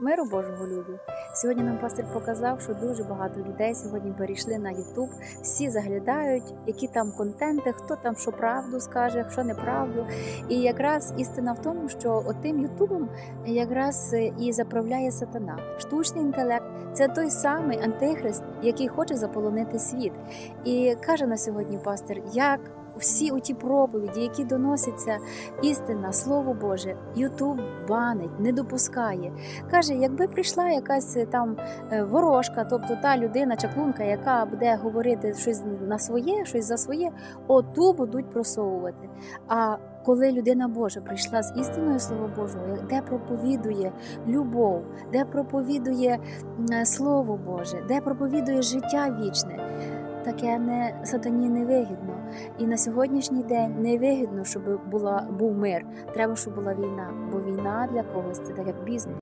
Миру Божого любі. Сьогодні нам пастир показав, що дуже багато людей сьогодні перейшли на Ютуб. Всі заглядають, які там контенти, хто там що правду скаже, що неправду. І якраз істина в тому, що отим Ютубом якраз е, і заправляє сатана. Штучний інтелект це той самий антихрист, який хоче заполонити світ. І каже на сьогодні пастир, як всі у ті проповіді, які доносяться істина, слово Боже, Ютуб банить, не допускає. Каже, якби прийшла якась е, там е, ворожка, тобто та людина, чаклунка, яка буде говорити щось на своє, щось за своє, оту будуть просовувати. А коли людина Божа прийшла з істиною Слова Божого, де проповідує любов, де проповідує Слово Боже, де проповідує життя вічне, таке не сатані не вигідно. І на сьогоднішній день не вигідно, щоб була був мир. Треба, щоб була війна, бо війна для когось це так як бізнес.